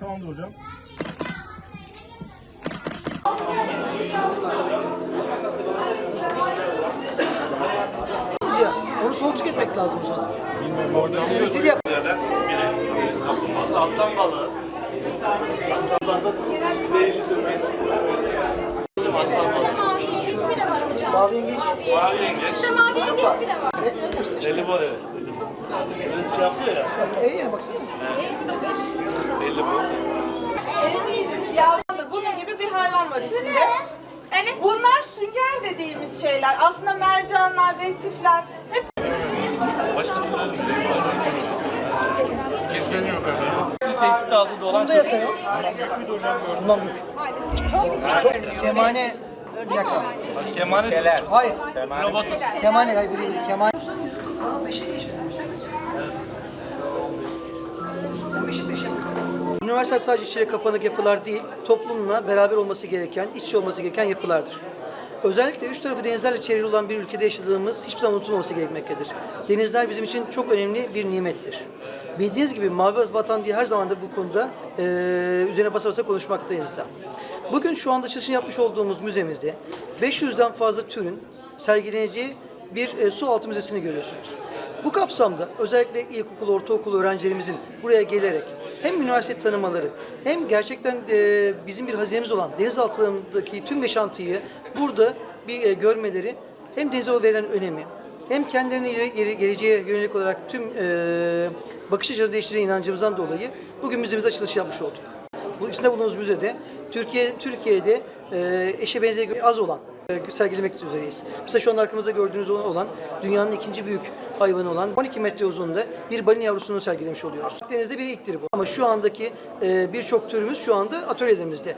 Tamamdır hocam. Ya, onu soğuk tüketmek lazım zaman. Bilmiyorum hocam. Üretil yap. Kaplumbağası, aslan balığı. Aslanlarda zehirli dövmesi. Aslan balığı. Mavi yengeç hocam. Mavi yengeç. Mavi yengeç. De var. E, e, baksana işte. Evet. Şey yapıyor ya. E, yine baksana. Belli bu. Yavru bunun gibi bir hayvan var içinde. Bunlar sünger dediğimiz şeyler. Aslında mercanlar, resifler hep Başka türlü bir şey var. Gizleniyor kadar. Tehdit altında olan yatar o. Bundan büyük. Çok kemane yaka. Kemane Hayır. robotus. Kemane hayır biri biri. Kemane. Üniversiteler sadece içeri kapanık yapılar değil, toplumla beraber olması gereken, iç olması gereken yapılardır. Özellikle üç tarafı denizlerle çevrili olan bir ülkede yaşadığımız hiçbir zaman unutulmaması gerekmektedir. Denizler bizim için çok önemli bir nimettir. Bildiğiniz gibi Mavi Vatan diye her zaman da bu konuda eee üzerine basa basa konuşmaktayız da. Bugün şu anda açılışını yapmış olduğumuz müzemizde 500'den fazla türün sergileneceği bir e, su altı müzesini görüyorsunuz. Bu kapsamda özellikle ilkokul, ortaokul öğrencilerimizin buraya gelerek hem üniversite tanımaları hem gerçekten e, bizim bir hazinemiz olan denizaltılarındaki tüm yaşantıyı burada bir e, görmeleri hem denize verilen önemi hem kendilerine geleceğe yönelik olarak tüm e, bakış açıları değiştirdiğine inancımızdan dolayı bugün müzemize açılış yapmış olduk. Bu içinde bulunduğumuz müzede Türkiye Türkiye'de e, eşe benzeri az olan sergilemek üzereyiz. Mesela şu an arkamızda gördüğünüz olan dünyanın ikinci büyük hayvanı olan 12 metre uzunluğunda bir balina yavrusunu sergilemiş oluyoruz. Denizde bir ilktir bu. Ama şu andaki e, birçok türümüz şu anda atölyelerimizde.